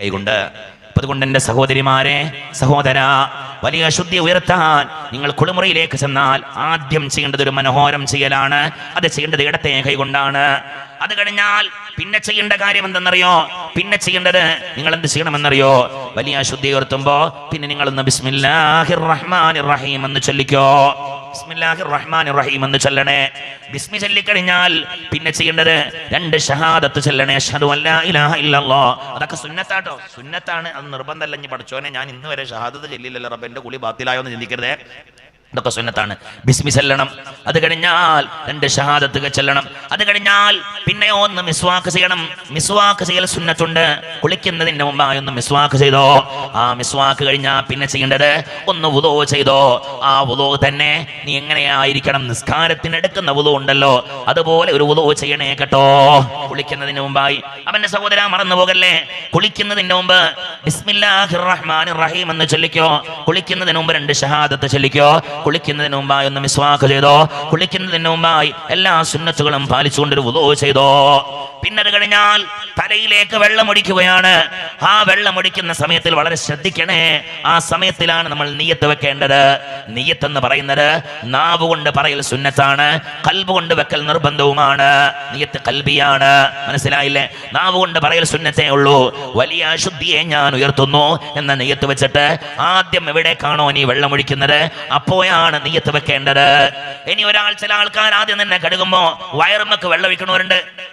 കൈകൊണ്ട്. അതുകൊണ്ട് എന്റെ സഹോദരിമാരെ സഹോദര വലിയ ശുദ്ധി ഉയർത്താൻ നിങ്ങൾ കുളിമുറിയിലേക്ക് ചെന്നാൽ ആദ്യം ചെയ്യേണ്ടത് ഒരു മനോഹരം ചെയ്യലാണ്. അത് ചെയ്യേണ്ടത് ഇടത്തെ കൈകൊണ്ടാണ്. അത് കഴിഞ്ഞാൽ പിന്നെ ചെയ്യേണ്ട കാര്യം എന്തെന്നറിയോ? പിന്നെ ചെയ്യേണ്ടത് നിങ്ങൾ എന്ത് ചെയ്യണമെന്നറിയോ? വലിയ ശുദ്ധി ഉയർത്തുമ്പോ പിന്നെ നിങ്ങൾ ബിസ്മില്ലാഹിർ റഹ്മാനിർ റഹീം എന്ന് ചൊല്ലിക്കോ. റഹീം എന്ന് ചൊല്ലണേ. ബിസ്മി ചൊല്ലിക്കഴിഞ്ഞാൽ പിന്നെ ചെയ്യേണ്ടത് രണ്ട് ഷഹാദത്ത് ചൊല്ലണേ. അഷ്ഹദു അല്ലാ ഇലാഹ അതൊക്കെ സുന്നത്താട്ടോ. സുന്നത്താണ്. അത് നിർബന്ധമല്ല ഇനി പഠിച്ചോനെ ഞാൻ ഇന്ന് വരെ ഷഹാദത്ത് ചൊല്ലില്ലല്ലോ റബ്ബന്റെ കുളി ബാത്തിലായോ എന്ന് ചിന്തിക്കരുതേ. ഇതൊക്കെ സുന്നത്താണ്. ബിസ്മി ചെല്ലണം. അത് കഴിഞ്ഞാൽ രണ്ട് ഷഹാദത്ത് ചെല്ലണം. അത് കഴിഞ്ഞാൽ പിന്നെ ഒന്ന് മിസ്വാക്ക് ചെയ്യണം. മിസ്വാക്ക് ചെയ്യൽ സുന്നത്തുണ്ട്. കുളിക്കുന്നതിന്റെ മുമ്പായി ഒന്ന് മിസ്വാക്ക് ചെയ്തോ. ആ മിസ്വാക്ക് കഴിഞ്ഞാൽ പിന്നെ ചെയ്യേണ്ടത് ഒന്ന് വുതോ ചെയ്തോ. ആ വുതോ തന്നെ നീ എങ്ങനെയായിരിക്കണം? നിസ്കാരത്തിന് എടുക്കുന്ന വുതോ ഉണ്ടല്ലോ. അതുപോലെ ഒരു വുതോ ചെയ്യണേ കേട്ടോ. കുളിക്കുന്നതിന് മുമ്പായി. അവന്റെ സഹോദര മറന്നു പോകല്ലേ? കുളിക്കുന്നതിന് മുമ്പ് ബിസ്മില്ലാഹിർ റഹ്മാനിർ റഹീം എന്ന് ചൊല്ലിക്കോ. കുളിക്കുന്നതിന് മുമ്പ് രണ്ട് ഷഹാദത്ത് ചൊല്ലിക്കോ. കുളിക്കുന്നതിന് മുമ്പായി ഒന്ന് മിസ്വാക്ക് ചെയ്തോ? കുളിക്കുന്നതിന് മുമ്പായി എല്ലാ സുന്നത്തുകളും പാലിച്ചുകൊണ്ടൊരു വുദോ ചെയ്തോ? പിന്നെ അത് കഴിഞ്ഞാൽ തലയിലേക്ക് വെള്ളമൊടിക്കുകയാണ്. ആ വെള്ളമൊടിക്കുന്ന സമയത്തിൽ വളരെ ശ്രദ്ധിക്കണേ. ആ സമയത്തിലാണ് നമ്മൾ നീയത്ത് വെക്കേണ്ടത്. നീയത്ത് എന്ന് പറയുന്നത് നാവ് കൊണ്ട് പറയൽ സുന്നത്താണ്. കൽബ് കൊണ്ട് വെക്കൽ നിർബന്ധവുമാണ്. നീയത്ത് കൽബിയാണ്. മനസ്സിലായില്ലേ? നാവ് കൊണ്ട് പറയൽ സുന്നത്തേ ഉള്ളൂ. വലിയ അശുദ്ധിയെ ഞാൻ ഉയർത്തുന്നു എന്ന നെയ്യത്ത് വെച്ചിട്ട് ആദ്യം എവിടേക്കാണോ നീ വെള്ളമൊഴിക്കുന്നത്? അപ്പോഴാണ് നെയ്യത്ത് വെക്കേണ്ടത്. ഇനി ഒരാൾ ചില ആൾക്കാർ ആദ്യം തന്നെ കടുകുമ്പോ വയറുമ്മക്ക് വെള്ളം ഒഴിക്കണവരുണ്ട്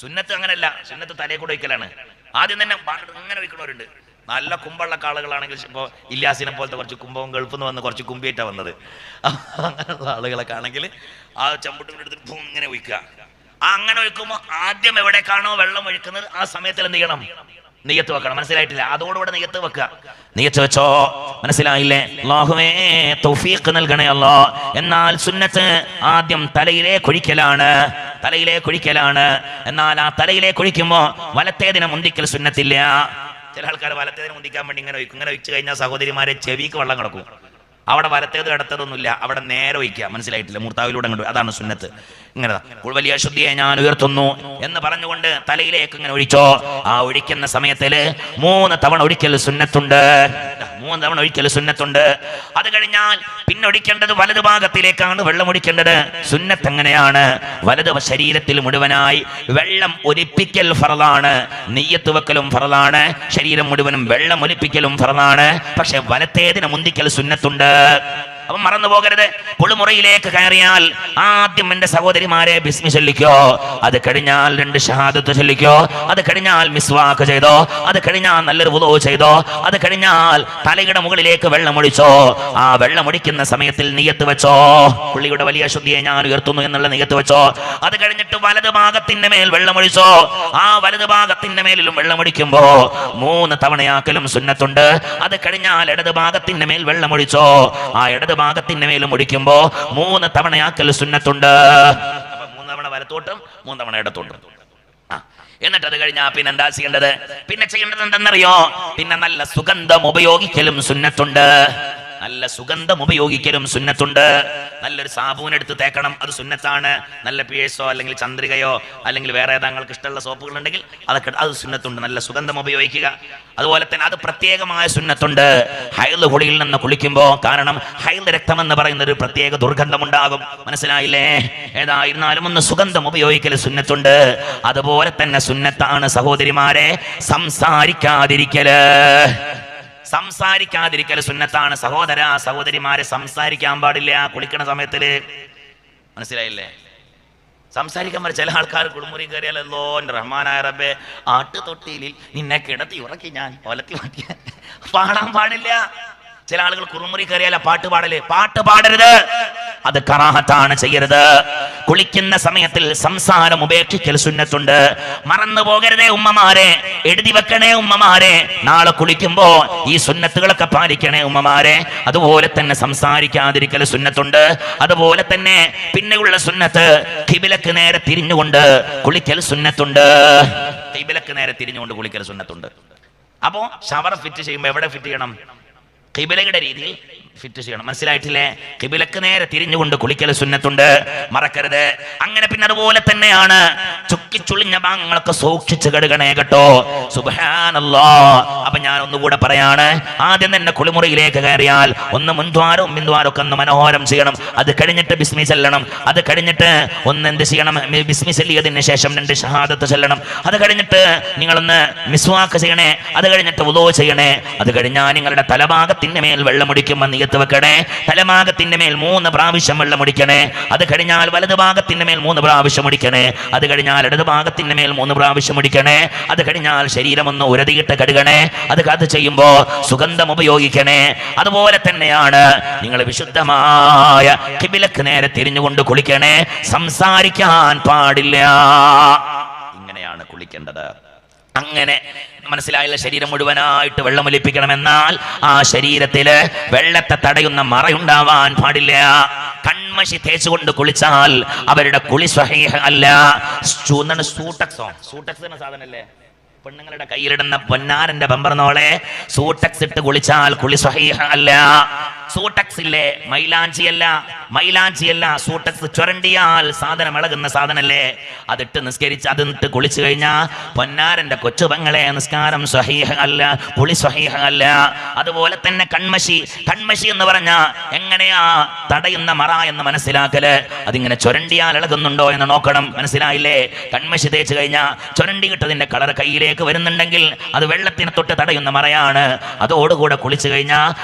സുന്നത്ത് അങ്ങനല്ല. സുന്നത്ത് തലേ കൂടെ വയ്ക്കലാണ്. ആദ്യം തന്നെ അങ്ങനെ വയ്ക്കണവരുണ്ട് നല്ല കുമ്പുള്ള ആളുകളാണെങ്കിൽ ഇപ്പോൾ ഇല്ലാസിനെ പോലത്തെ കുറച്ച് കുമ്പവും ഗൾഫിൽ നിന്ന് വന്ന് കുറച്ച് കുമ്പിയേറ്റാ വന്നത്. അങ്ങനെയുള്ള ആളുകളൊക്കെ ആണെങ്കിൽ ആ ചമ്പുട്ടിന്റെ എടുത്തിട്ട് ഇങ്ങനെ ഒഴിക്കുക ആ അങ്ങനെ ഒഴിക്കുമ്പോൾ ആദ്യം കാണോ വെള്ളം ഒഴിക്കുന്നത് ആ സമയത്തിൽ എന്ത് ചെയ്യണം? നെയ്യത്ത് വെക്കണം. മനസ്സിലായിട്ടില്ല? അതോടുകൂടെ നെയ്യത്ത് വെക്കുക. നെയ്യത്ത് വെച്ചോ? മനസ്സിലായില്ലേ? അല്ലാഹുവേ തൗഫീഖ് നൽകണേ അല്ലോ എന്നാൽ സുന്നത്ത് ആദ്യം തലയിലേക്ക് കുഴിക്കലാണ്. തലയിലെ കുഴിക്കലാണ്. എന്നാൽ ആ തലയിലെ കുഴിക്കുമ്പോ വലത്തേതിനെ മുന്തിക്കൽ സുന്നത്തില്ല. ചില ആൾക്കാർ വലത്തേതിനെ മുന്തിക്കാൻ വേണ്ടി ഇങ്ങനെ ഒഴിക്കും. ഇങ്ങനെ വെച്ച് കഴിഞ്ഞാൽ സഹോദരിമാരെ ചെവിക്ക് വെള്ളം കിടക്കും. അവിടെ വലത്തേത് ഇടത്തതൊന്നുമില്ല അവിടെ നേരെ വയ്ക്കുക മനസ്സിലായിട്ടില്ല? മൂർത്താവിലൂടെ അങ്ങോട്ട്. അതാണ് സുന്നത്ത്. ഇങ്ങനെ വലിയ ശുദ്ധിയെ ഞാൻ ഉയർത്തുന്നു എന്ന് പറഞ്ഞുകൊണ്ട് തലയിലേക്ക് ഇങ്ങനെ ഒഴിച്ചോ. ആ ഒഴിക്കുന്ന സമയത്തിൽ മൂന്ന് തവണ ഒഴിക്കൽ സുന്നത്തുണ്ട്. മൂന്ന് തവണ ഒഴിക്കൽ സുന്നത്തുണ്ട്. അത് കഴിഞ്ഞാൽ പിന്നൊടിക്കേണ്ടത് വലതു ഭാഗത്തിലേക്കാണ് വെള്ളം ഒഴിക്കേണ്ടത് സുന്നത്ത് എങ്ങനെയാണ്? വലത് ശരീരത്തിൽ മുഴുവനായി വെള്ളം ഒലിപ്പിക്കൽ ഫറലാണ്. നെയ്യത്ത് വെക്കലും ഫറലാണ്. ശരീരം മുഴുവനും വെള്ളം ഒലിപ്പിക്കലും ഫറലാണ്. പക്ഷെ വലത്തേതിന് മുന്തിക്കൽ സുന്നത്തുണ്ട്. അപ്പം മറന്നു പോകരുത്. കുളിമുറയിലേക്ക് കയറിയാൽ ആദ്യം എന്റെ സഹോദരിമാരെ ബിസ്മി ചൊല്ലിക്കോ. അത് കഴിഞ്ഞാൽ രണ്ട് ഷഹാദത്ത് ചൊല്ലിക്കോ. അത് കഴിഞ്ഞാൽ മിസ്വാക്ക് ചെയ്തോ. അത് കഴിഞ്ഞാൽ നല്ലൊരു വുദോ ചെയ്തോ. അത് കഴിഞ്ഞാൽ തലയുടെ മുകളിലേക്ക് വെള്ളമൊഴിച്ചോ ആ വെള്ളമൊഴിക്കുന്ന സമയത്തിൽ നീയത്ത് വെച്ചോ. പുള്ളിയുടെ വലിയ ശുദ്ധിയെ ഞാൻ ഉയർത്തുന്നു എന്നുള്ള നീയത്ത് വെച്ചോ. അത് കഴിഞ്ഞിട്ട് വലത് ഭാഗത്തിന്റെ മേൽ വെള്ളമൊഴിച്ചോ ആ വലത് ഭാഗത്തിന്റെ മേലിലും വെള്ളമൊഴിക്കുമ്പോ മൂന്ന് തവണയാക്കലും സുന്നത്തുണ്ട്. അത് കഴിഞ്ഞാൽ ഇടത് ഭാഗത്തിന്റെ മേൽ വെള്ളമൊഴിച്ചോ ആ ഇടത് ഭാഗത്തിന്റെ മേലും ഒടിക്കുമ്പോ മൂന്ന് തവണയാക്കൽ സുന്നത്തുണ്ട്. മൂന്ന് തവണ വലത്തോട്ടും മൂന്ന് തവണ ഇടത്തോട്ടും. എന്നിട്ട് അത് കഴിഞ്ഞാ പിന്നെ എന്താ ചെയ്യേണ്ടത്? പിന്നെ ചെയ്യേണ്ടത് എന്തെന്നറിയോ? പിന്നെ നല്ല സുഗന്ധം ഉപയോഗിക്കലും സുന്നത്തുണ്ട്. നല്ല സുഗന്ധം ഉപയോഗിക്കലും സുന്നത്തുണ്ട്. നല്ലൊരു സാബൂൻ എടുത്ത് തേക്കണം അത് സുന്നത്താണ്. നല്ല പിയേഴ്സോ അല്ലെങ്കിൽ ചന്ദ്രികയോ അല്ലെങ്കിൽ വേറെ താങ്കൾക്ക് ഇഷ്ടമുള്ള സോപ്പുകൾ ഉണ്ടെങ്കിൽ അതൊക്കെ അത് സുന്നത്തുണ്ട്. നല്ല സുഗന്ധം ഉപയോഗിക്കുക. അതുപോലെ തന്നെ അത് പ്രത്യേകമായ സുന്നത്തുണ്ട്. ഹൈൽ കുളിയിൽ നിന്ന് കുളിക്കുമ്പോൾ കാരണം ഹൈൽ രക്തം എന്ന് പറയുന്ന ഒരു പ്രത്യേക ദുർഗന്ധം ഉണ്ടാകും മനസ്സിലായില്ലേ ഏതായിരുന്നാലും ഒന്ന് സുഗന്ധം ഉപയോഗിക്കൽ സുന്നത്തുണ്ട്. അതുപോലെ തന്നെ സുന്നത്താണ് സഹോദരിമാരെ സംസാരിക്കാതിരിക്കൽ. സംസാരിക്കാതിരിക്കൽ സുന്നത്താണ്. സഹോദര സഹോദരിമാരെ സംസാരിക്കാൻ പാടില്ല. കുളിക്കണ സമയത്തിൽ. മനസ്സിലായില്ലേ? സംസാരിക്കാൻ പറ്റും ചില ആൾക്കാർ കുളിമുറി കയറിയാലല്ലോ റഹ്മാനായ റബ്ബെ ആട്ടുതൊട്ടിയിൽ നിന്നെ കിടത്തി ഉറക്കി ഞാൻ ഒലത്തി മാറ്റിയ പാടാൻ പാടില്ല. ചില ആളുകൾ കുറുമുറി കയറിയാല പാട്ട് പാടൽ. പാട്ട് പാടരുത്. അത് കറാഹത്താണ് ചെയ്യരുത്. കുളിക്കുന്ന സമയത്തിൽ സംസാരം ഉപേക്ഷിക്കൽ സുന്നത്തുണ്ട്. മറന്നു പോകരുതേ ഉമ്മമാരെ. എഴുതി വെക്കണേ ഉമ്മമാരെ. നാളെ കുളിക്കുമ്പോ ഈ സുന്നത്തുകളൊക്കെ പാലിക്കണേ ഉമ്മമാരെ. അതുപോലെ തന്നെ സംസാരിക്കാതിരിക്കൽ സുന്നത്തുണ്ട്. അതുപോലെ തന്നെ പിന്നെയുള്ള സുന്നത്ത് കിബിലക്ക് നേരെ തിരിഞ്ഞുകൊണ്ട് കുളിക്കൽ സുന്നത്തുണ്ട്. കിബിലക്ക് നേരെ തിരിഞ്ഞുകൊണ്ട് കുളിക്കൽ സുന്നത്തുണ്ട്. അപ്പോ ഷവർ ഫിറ്റ് ചെയ്യുമ്പോൾ എവിടെ ഫിറ്റ് ചെയ്യണം? കിബിലയുടെ രീതിയിൽ ഫിറ്റ് ചെയ്യണം. മനസ്സിലായിട്ടില്ലേ? കിബിലക്ക് നേരെ തിരിഞ്ഞുകൊണ്ട് കുളിക്കൽ സുന്നത്തുണ്ട്. മറക്കരുത്. അങ്ങനെ പിന്നെ അതുപോലെ തന്നെയാണ് ചുക്കിച്ചുളിഞ്ഞ ഭാഗങ്ങളൊക്കെ സൂക്ഷിച്ചു കഴുകണേ കേട്ടോ. സുബാനല്ലോ അപ്പൊ ഞാൻ ഒന്നുകൂടെ പറയാണ് ആദ്യം തന്നെ കുളിമുറിയിലേക്ക് കയറിയാൽ ഒന്ന് മുൻദ്വാരവും പിൻദ്വാരവും ഒക്കെ ഒന്ന് മനോഹരം ചെയ്യണം. അത് കഴിഞ്ഞിട്ട് ബിസ്മി ചെല്ലണം. അത് കഴിഞ്ഞിട്ട് ഒന്ന് എന്ത് ചെയ്യണം? ബിസ്മി ചെല്ലിയതിന് ശേഷം രണ്ട് ഷഹാദത്ത് ചെല്ലണം. അത് കഴിഞ്ഞിട്ട് നിങ്ങളൊന്ന് മിസ്വാക്ക് ചെയ്യണേ അത് കഴിഞ്ഞിട്ട് ഉദോ ചെയ്യണേ. അത് കഴിഞ്ഞാൽ നിങ്ങളുടെ തലഭാഗത്തിന്റെ മേൽ വെള്ളമുടിക്കുമ്പോൾ നീയത്ത് വെക്കണേ. തലഭാഗത്തിന്റെ മേൽ മൂന്ന് പ്രാവശ്യം വെള്ളമൊടിക്കണേ അത് കഴിഞ്ഞാൽ വലതുഭാഗത്തിന്റെ മേൽ മൂന്ന് പ്രാവശ്യം ഒടിക്കണേ. അത് കഴിഞ്ഞാൽ ഇടത് ഭാഗത്തിന്റെ മേൽ മൂന്ന് പ്രാവശ്യം മുടിക്കണേ അത് കഴിഞ്ഞാൽ ശരീരം ഒന്ന് ഉരതിയിട്ട് കഴുകണേ. അത് അത് ചെയ്യുമ്പോൾ സുഗന്ധം ഉപയോഗിക്കണേ. അതുപോലെ തന്നെയാണ് നിങ്ങൾ വിശുദ്ധമായ കിബിലക്ക് നേരെ തിരിഞ്ഞുകൊണ്ട് കുളിക്കണേ. സംസാരിക്കാൻ പാടില്ല. ഇങ്ങനെയാണ് കുളിക്കേണ്ടത്. അങ്ങനെ മനസ്സിലായില്ല ശരീരം മുഴുവനായിട്ട് വെള്ളമൊലിപ്പിക്കണമെന്നാൽ ആ ശരീരത്തിൽ വെള്ളത്തെ തടയുന്ന മറയുണ്ടാവാൻ പാടില്ല. കൺമഷി തേച്ചുകൊണ്ട് കുളിച്ചാൽ അവരുടെ കുളി സ്വഹീഹ അല്ല. സൂട്ടക്സോ സൂട്ടക്സ് എന്ന സാധനല്ലേ? പെണ്ണുങ്ങളുടെ കയ്യിലിടുന്ന പൊന്നാരന്റെ ബമ്പർന്നോളെ സൂട്ടക്സ് ഇട്ട് കുളിച്ചാൽ കുളി സ്വഹീഹ അല്ല. സൂട്ടക്സ് ഇല്ലേ മൈലാഞ്ചി അല്ല മൈലാഞ്ചി അല്ല സൂട്ടക്സ് ചുരണ്ടിയാൽ സാധനം ഇളകുന്ന സാധനല്ലേ? അതിട്ട് നിസ്കരിച്ച് അതിട്ട് കുളിച്ചു കഴിഞ്ഞാൽ പൊന്നാരന്റെ കൊച്ചുപങ്ങളെ നിസ്കാരം സ്വഹീഹ അല്ല കുളി സ്വഹീഹ അല്ല. അതുപോലെ തന്നെ കൺമശി കൺമശി എന്ന് പറഞ്ഞ എങ്ങനെയാ തടയുന്ന മറ എന്ന് മനസ്സിലാക്കൽ? അതിങ്ങനെ ചുരണ്ടിയാൽ ഇളകുന്നുണ്ടോ എന്ന് നോക്കണം. മനസ്സിലായില്ലേ? കൺമശി തേച്ച് കഴിഞ്ഞാൽ ചുരണ്ടി കിട്ടതിന്റെ കളർ കയ്യിലേക്ക് വരുന്നുണ്ടെങ്കിൽ അത് വെള്ളത്തിനെ തൊട്ട് തടയുന്ന മറയാണ്. അതോടുകൂടെ കുളിച്ചു കഴിഞ്ഞാൽ